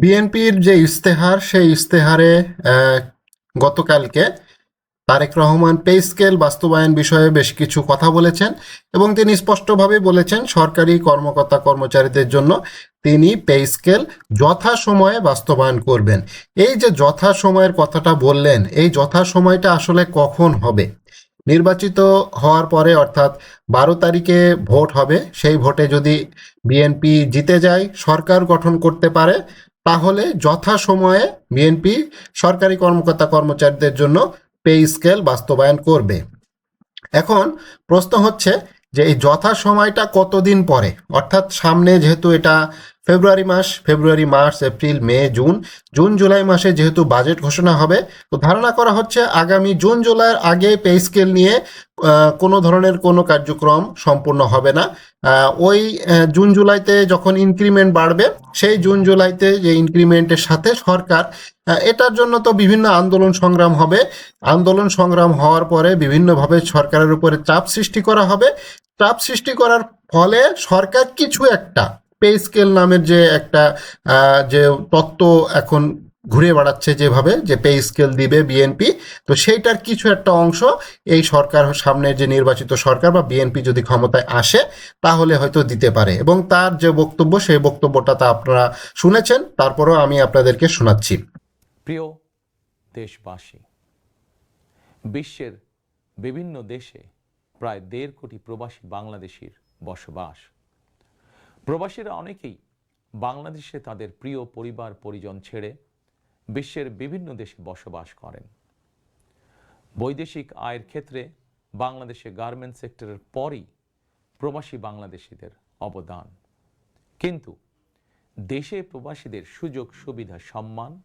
বিএনপির যে ইস্তেহার সেই ইস্তেহারে গতকালকে তারেক রহমান পে স্কেল বাস্তবায়ন বিষয়ে বেশ কিছু কথা বলেছেন এবং তিনি স্পষ্টভাবে বলেছেন সরকারি কর্মকর্তা কর্মচারীদের জন্য তিনি পে স্কেল যথাসময়ে বাস্তবায়ন করবেন। এই যে যথাসময়ের কথাটা বললেন, এই যথাসময়টা আসলে কখন হবে? নির্বাচিত হওয়ার পরে অর্থাৎ বারো তারিখে ভোট হবে, সেই ভোটে যদি বিএনপি জিতে যায়, সরকার গঠন করতে পারে তাহলে যথাসময়ে বিএনপি সরকারি কর্মকর্তা কর্মচারীদের জন্য পে স্কেল বাস্তবায়ন করবে। এখন প্রশ্ন হচ্ছে যে এই যথা সময়টা কতদিন পরে? অর্থাৎ সামনে যেহেতু এটা ফেব্রুয়ারি মাস, February, March, April, May, June. June, July মাসে যেহেতু বাজেট ঘোষণা হবে, তো ধারণা করা হচ্ছে আগামী জুন, জুলাইয়ের আগে পে স্কেল নিয়ে কোনো ধরনের কোনো কার্যক্রম সম্পূর্ণ হবে না। ওই জুন, জুলাইতে যখন ইনক্রিমেন্ট বাড়বে, সেই জুন, জুলাইতে যে ইনক্রিমেন্টের সাথে সরকার এটার জন্য তো বিভিন্ন আন্দোলন সংগ্রাম হবে। আন্দোলন সংগ্রাম হওয়ার পরে বিভিন্নভাবে সরকারের উপরে চাপ সৃষ্টি করা হবে। চাপ সৃষ্টি করার ফলে সরকার কিছু একটা পে স্কেল নামের যে একটা যে তত্ত্ব এখন ঘুরে বেড়াচ্ছে যেভাবে, যে পে স্কেল দিবে বিএনপি তো সেইটার কিছু একটা অংশ এই সরকার সামনে যে নির্বাচিত সরকার বা বিএনপি যদি ক্ষমতায় আসে, তাহলে হয়তো দিতে পারে। এবং তার যে বক্তব্য, সেই বক্তব্যটা তা আপনারা শুনেছেন, তারপরেও আমি আপনাদেরকে শোনাচ্ছি। প্রিয় দেশবাসী, বিশ্বের বিভিন্ন দেশে প্রায় দেড় কোটি প্রবাসী বাংলাদেশির বসবাস প্রবাসীরা অনেকেই বাংলাদেশে তাদের প্রিয় পরিবার, পরিজন ছেড়ে বিশ্বের বিভিন্ন দেশে বসবাস করেন। বৈদেশিক আয়ের ক্ষেত্রে বাংলাদেশে গার্মেন্ট সেক্টরের পরই প্রবাসী বাংলাদেশিদের অবদান। কিন্তু দেশে প্রবাসীদের সুযোগ, সুবিধা, সম্মান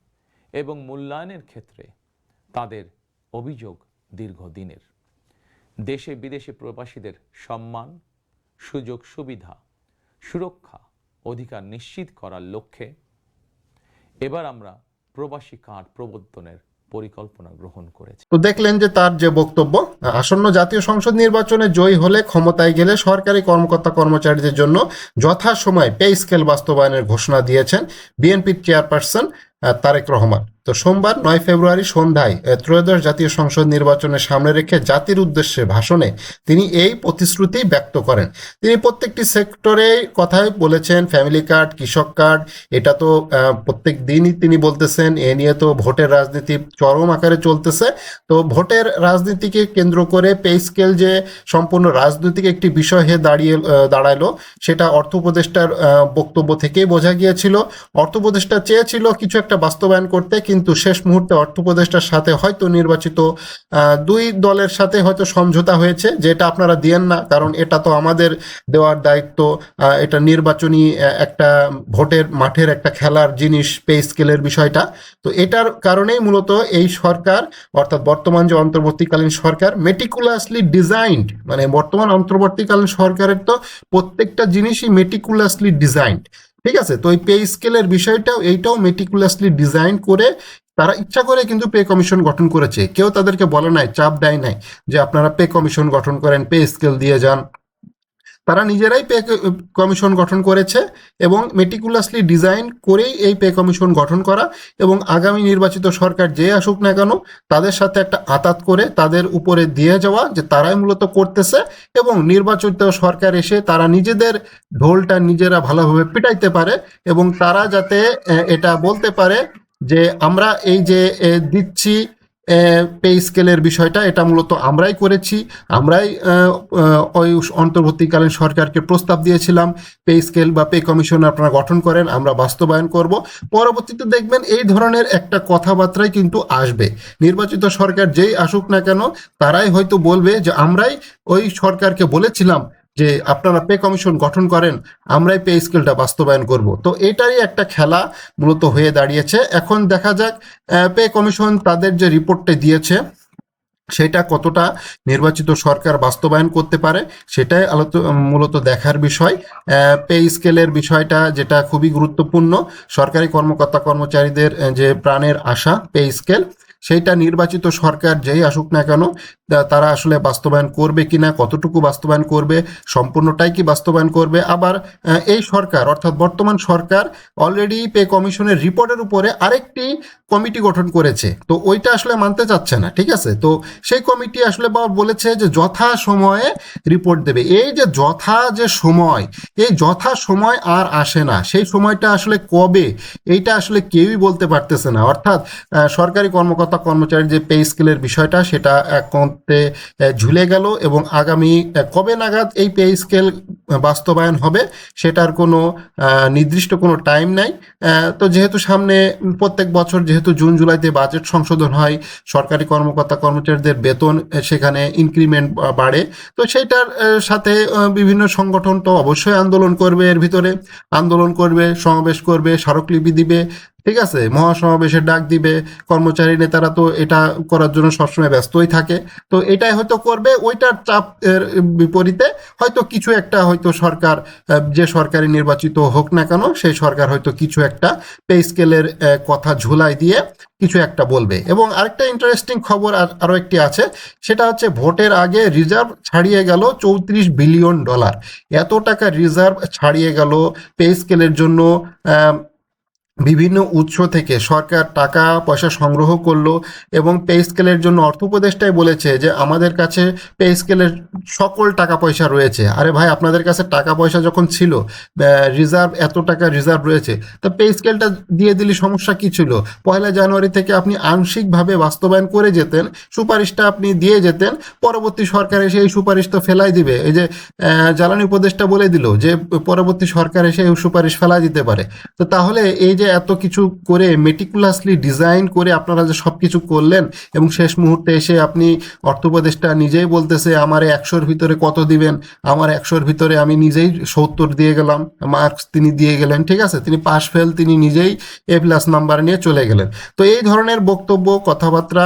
এবং মূল্যায়নের ক্ষেত্রে তাদের অভিযোগ দীর্ঘদিনের। দেশে বিদেশে প্রবাসীদের সম্মান, সুযোগ, সুবিধা সুরক্ষা অধিকার নিশ্চিত করার লক্ষ্যে এবার আমরা প্রবাসী কার্ড প্রবর্তনের পরিকল্পনা গ্রহণ করেছি। তো দেখলেন যে তার যে বক্তব্য, আসন্ন জাতীয় সংসদ নির্বাচনে জয়ী হলে ক্ষমতায় গেলে সরকারি কর্মকর্তা কর্মচারীদের জন্য যথাসময়ে পে স্কেল বাস্তবায়নের ঘোষণা দিয়েছেন বিএনপির চেয়ারপারসন তারেক রহমান। তো সোমবার নয় ফেব্রুয়ারি সন্ধ্যায় ত্রয়োদশ জাতীয় সংসদ নির্বাচনের সামনে রেখে জাতির উদ্দেশ্যে ভাষণে তিনি এই প্রতিশ্রুতি ব্যক্ত করেন। তিনি প্রত্যেকটি সেক্টরে কথাই বলেছেন, ফ্যামিলি কার্ড, কৃষক কার্ড, এটা তো প্রত্যেক দিনই তিনি বলতেছেন, এ নিয়ে তো ভোটের রাজনীতি চরম আকারে চলতেছে। তো ভোটের রাজনীতিকে কেন্দ্র করে পে স্কেল যে সম্পূর্ণ রাজনৈতিক একটি বিষয় হয়ে দাঁড়িয়ে দাঁড়াল, সেটা অর্থ উপদেষ্টার বক্তব্য থেকেই বোঝা গিয়েছিল। অর্থ উপদেষ্টা চেয়েছিল কিছু একটা বাস্তবায়ন করতে কিন্তু শেষ মুহূর্তে অর্থ উপদেষ্টার সাথে হয়তো নির্বাচিত দুই দলের সাথে হয়তো সমঝোতা হয়েছে যে এটা আপনারা দিয়েন না, কারণ এটা তো আমাদের দেওয়ার দায়িত্ব এটা নির্বাচনী একটা ভোটের মাঠের একটা খেলার জিনিস, পে স্কেলের বিষয়টা। তো এটার কারণেই মূলত এই সরকার, অর্থাৎ বর্তমান যে অন্তর্বর্তীকালীন সরকার মেটিকুলাসলি ডিজাইনড মানে বর্তমান অন্তর্বর্তীকালীন সরকারের তো প্রত্যেকটা জিনিসই মেটিকুলাসলি ডিজাইনড ঠিক আছে? তো এই পে স্কেলের বিষয়টাও, এইটাও মেটিকুলাসলি ডিজাইন করে তারা ইচ্ছা করে কিন্তু পে কমিশন গঠন করেছে। কেউ তাদেরকে বলে নাই, চাপ দেয় নাই যে আপনারা পে কমিশন গঠন করেন পে স্কেল দিয়ে যান। তারা নিজেরাই পে কমিশন গঠন করেছে এবং মেটিকুলাসলি ডিজাইন করেই এই পে কমিশন গঠন করা এবং আগামী নির্বাচিত সরকার যে আসুক না কেন, তাদের সাথে একটা আতাত করে তাদের উপরে দিয়ে যাওয়া যে তারাই মূলত করতেছে এবং নির্বাচিত সরকার এসে তারা নিজেদের ঢোলটা নিজেরা ভালোভাবে পিটাইতে পারে এবং তারা যাতে এটা বলতে পারে যে আমরা এই যে দিচ্ছি পে স্কেলের বিষয়টা, এটা মূলত আমরাই করেছি। আমরাই ওই অন্তর্বর্তীকালীন সরকারকে প্রস্তাব দিয়েছিলাম, পে স্কেল বা পে কমিশন আপনারা গঠন করেন, আমরা বাস্তবায়ন করব। পরবর্তীতে দেখবেন এই ধরনের একটা কথাবার্তাই কিন্তু আসবে। নির্বাচিত সরকার যেই আসুক না কেন, তারাই হয়তো বলবে যে আমরাই ওই সরকারকে বলেছিলাম যে আপনারা পে কমিশন গঠন করেন, আমরাই পে স্কেলটা বাস্তবায়ন করব। তো এটারই একটা খেলা মূলত হয়ে দাঁড়িয়েছে। এখন দেখা যাক পে কমিশন তাদের যে রিপোর্টটা দিয়েছে, সেটা কতটা নির্বাচিত সরকার বাস্তবায়ন করতে পারে, সেটাই আলোচ, মূলত দেখার বিষয়। পে স্কেলের বিষয়টা যেটা খুবই গুরুত্বপূর্ণ, সরকারি কর্মকর্তা কর্মচারীদের যে প্রাণের আশা পে স্কেল সেইটা নির্বাচিত সরকার যেই আসুক না কেন তারা আসলে বাস্তবায়ন করবে কিনা, কতটুকু বাস্তবায়ন করবে, সম্পূর্ণটাই কি বাস্তবায়ন করবে? আবার এই সরকার, অর্থাৎ বর্তমান সরকার অলরেডি পে কমিশনের রিপোর্টের উপরে আরেকটি কমিটি গঠন করেছে। তো ওইটা আসলে মানতে চাচ্ছে না, ঠিক আছে? তো সেই কমিটি আসলে বলেছে যে যথা সময়ে রিপোর্ট দেবে। এই যে যথা যে সময়, এই যথা সময় আর আসে না, সেই সময়টা আসলে কবে, এইটা আসলে কেউই বলতে পারতেছে না। অর্থাৎ সরকারি কর্মকর্তা, কর্মচারীর যে পে স্কেলের বিষয়টা, সেটা এক ঝুলে গেল এবং আগামী কবে নাগাদ এই পে স্কেল বাস্তবায়ন হবে, সেটার কোনো নির্দিষ্ট কোনো টাইম নাই। তো যেহেতু সামনে প্রত্যেক বছর যেহেতু জুন জুলাইতে বাজেট সংশোধন হয়, সরকারি কর্মকর্তা কর্মচারীদের বেতন সেখানে ইনক্রিমেন্ট বাড়ে। তো সেটার সাথে বিভিন্ন সংগঠন তো অবশ্যই আন্দোলন করবে এর ভিতরে। আন্দোলন করবে, সমাবেশ করবে, স্মারকলিপি দিবে। ঠিক আছে? মহাসমাবেশের ডাক দিবে, কর্মচারী নেতারা তো এটা করার জন্য সবসময় ব্যস্তই থাকে। তো এটাই হয়তো করবে, ওইটার চাপ এর বিপরীতে হয়তো কিছু একটা হয়তো সরকার যে সরকারি নির্বাচিত হোক না কেন, সেই সরকার হয়তো কিছু একটা পে স্কেলের কথা ঝুলাই দিয়ে কিছু একটা বলবে। এবং আরেকটা ইন্টারেস্টিং খবর আর আরও একটি আছে, সেটা হচ্ছে ভোটের আগে রিজার্ভ ছাড়িয়ে গেল চৌত্রিশ বিলিয়ন ডলার এত টাকা রিজার্ভ ছাড়িয়ে গেল পে স্কেলের জন্য বিভিন্ন উৎস থেকে সরকার টাকা, পয়সা সংগ্রহ করল এবং পে স্কেলের জন্য অর্থ উপদেষ্টাই বলেছে যে, আমাদের কাছে পে স্কেলের সকল টাকা পয়সা রয়েছে। আরে ভাই, আপনাদের কাছে টাকা পয়সা যখন ছিল রিজার্ভ এত টাকা রিজার্ভ রয়েছে, তো পে স্কেলটা দিয়ে দিলে সমস্যা কি ছিল? পয়লা জানুয়ারি থেকে আপনি আংশিকভাবে বাস্তবায়ন করে যেতেন, সুপারিশটা আপনি দিয়ে যেতেন, পরবর্তী সরকার এসে এই সুপারিশ তো ফেলাই দিবে। এই যে জ্বালানি উপদেষ্টা বলে দিল যে, পরবর্তী সরকার এসে এই সুপারিশ ফেলাই দিতে পারে। তো তাহলে এই যে এত কিছু করে মেটিকুলাসলি ডিজাইন করে আপনারা যে সব কিছু করলেন এবং শেষ মুহূর্তে এসে আপনি অর্থ উপদেষ্টা নিজেই বলতেছে, আমার একশোর ভিতরে কত দিবেন? আমার একশোর ভিতরে আমি নিজেই সত্তর দিয়ে গেলাম মার্কস তিনি দিয়ে গেলেন। ঠিক আছে? তিনি পাশ ফেল তিনি নিজেই এ প্লাস নাম্বার নিয়ে চলে গেলেন। তো এই ধরনের বক্তব্য, কথাবার্তা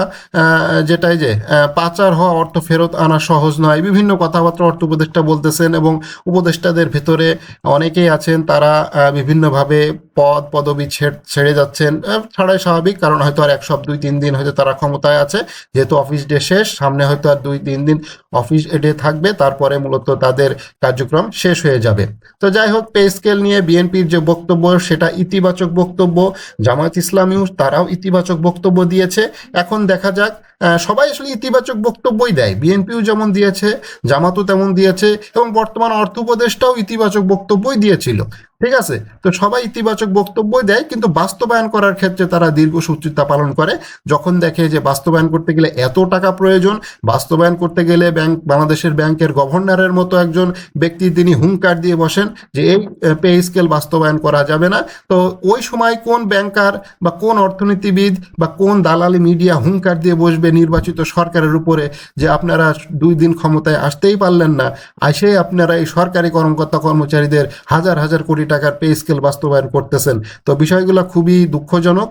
যেটাই যে পাচার হওয়া, অর্থ ফেরত আনা সহজ নয়। বিভিন্ন কথাবার্তা অর্থ উপদেষ্টা বলতেছেন এবং উপদেষ্টাদের ভেতরে অনেকেই আছেন, তারা বিভিন্নভাবে পদ, পদবি ছেড়- যাচ্ছেন ছাড়াই স্বাভাবিক, কারণ হয়তো আর এক সব দুই, তিন দিন হয়তো তারা ক্ষমতায় আছে। যেহেতু অফিস ডে শেষ, সামনে হয়তো আর দুই, তিন দিন অফিস ডে থাকবে, তারপরে মূলত তাদের কার্যক্রম শেষ হয়ে যাবে। তো যাই হোক, পে স্কেল নিয়ে বিএনপির যে বক্তব্য, সেটা ইতিবাচক বক্তব্য। জামায়াত ইসলামীও তারাও ইতিবাচক বক্তব্য দিয়েছে। এখন দেখা যাক সবাই আসলে ইতিবাচক বক্তব্যই দেয়। বিএনপিও যেমন দিয়েছে, জামাতও তেমন দিয়েছে, এবং বর্তমান অর্থ উপদেষ্টাও ইতিবাচক বক্তব্যই দিয়েছিল। ঠিক আছে? তো সবাই ইতিবাচক বক্তব্যই দেয়, কিন্তু বাস্তবায়ন করার ক্ষেত্রে তারা দীর্ঘ দীর্ঘসূত্রিতা পালন করে। যখন দেখে যে বাস্তবায়ন করতে গেলে এত টাকা প্রয়োজন, বাস্তবায়ন করতে গেলে ব্যাংক, বাংলাদেশের ব্যাংকের গভর্নরের মতো একজন ব্যক্তি তিনি হুঙ্কার দিয়ে বসেন যে এই পে স্কেল বাস্তবায়ন করা যাবে না। তো ওই সময় কোন ব্যাংকার বা কোন অর্থনীতিবিদ বা কোন দালালি মিডিয়া হুঙ্কার দিয়ে বসবে নির্বাচিত সরকারের উপরে যে আপনারা দুই দিন ক্ষমতায় আসতেই পারলেন না? আসে আপনারা এই সরকারি কর্মকর্তা কর্মচারীদের হাজার হাজার কোটি টাকার পে স্কেল বাস্তবায়ন করতেছেন। তো বিষয়গুলো খুবই দুঃখজনক।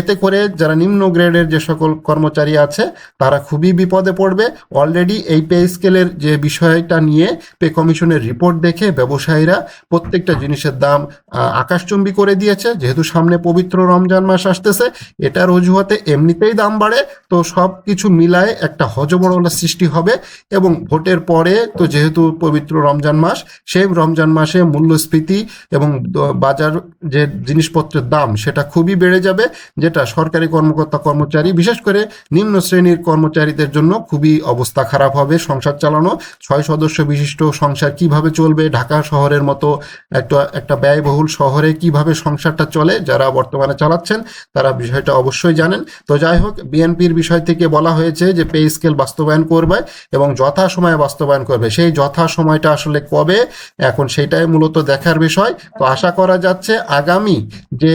এতে করে যারা নিম্ন গ্রেডের যে সকল কর্মচারী আছে, তারা খুবই বিপদে পড়বে। অলরেডি এই পে স্কেলের যে বিষয়টা নিয়ে পে কমিশনের রিপোর্ট দেখে ব্যবসায়ীরা প্রত্যেকটা জিনিসের দাম আকাশচুম্বী করে দিয়েছে। যেহেতু সামনে পবিত্র রমজান মাস আসতেছে, এটার অজুহাতে এমনিতেই দাম বাড়ে। তো সব কিছু মিলায় একটা হজবরলের সৃষ্টি হবে এবং ভোটের পরে তো যেহেতু পবিত্র রমজান মাস, সেই রমজান মাসে মূল্যস্ফীতি এবং বাজার যে জিনিসপত্রের দাম সেটা খুবই বেড়ে যাবে, যেটা সরকারি কর্মকর্তা কর্মচারী, বিশেষ করে নিম্ন শ্রেণির কর্মচারীদের জন্য খুবই অবস্থা খারাপ হবে সংসার চালানো। ছয় সদস্য বিশিষ্ট সংসার কীভাবে চলবে? ঢাকা শহরের মতো একটা একটা ব্যয়বহুল শহরে কীভাবে সংসারটা চলে? যারা বর্তমানে চালাচ্ছেন, তারা বিষয়টা অবশ্যই জানেন। তো যাই হোক, বিএনপির বিষয় থেকে বলা হয়েছে যে পে স্কেল বাস্তবায়ন করবে এবং যথা সময়ে বাস্তবায়ন করবে। সেই যথা সময়টা আসলে কবে? এখন সেটাই মূলত দেখার বিষয়। তো আশা করা যাচ্ছে আগামী যে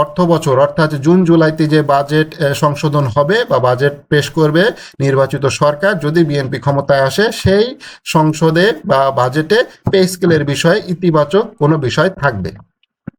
অর্থ বছর, অর্থাৎ জুন জুলাইতে যে বাজেট সংশোধন হবে বা বাজেট পেশ করবে নির্বাচিত সরকার, যদি বিএনপি ক্ষমতায় আসে, সেই সংসদে বা বাজেটে পে স্কেলের বিষয়ে ইতিবাচক কোনো বিষয় থাকবে।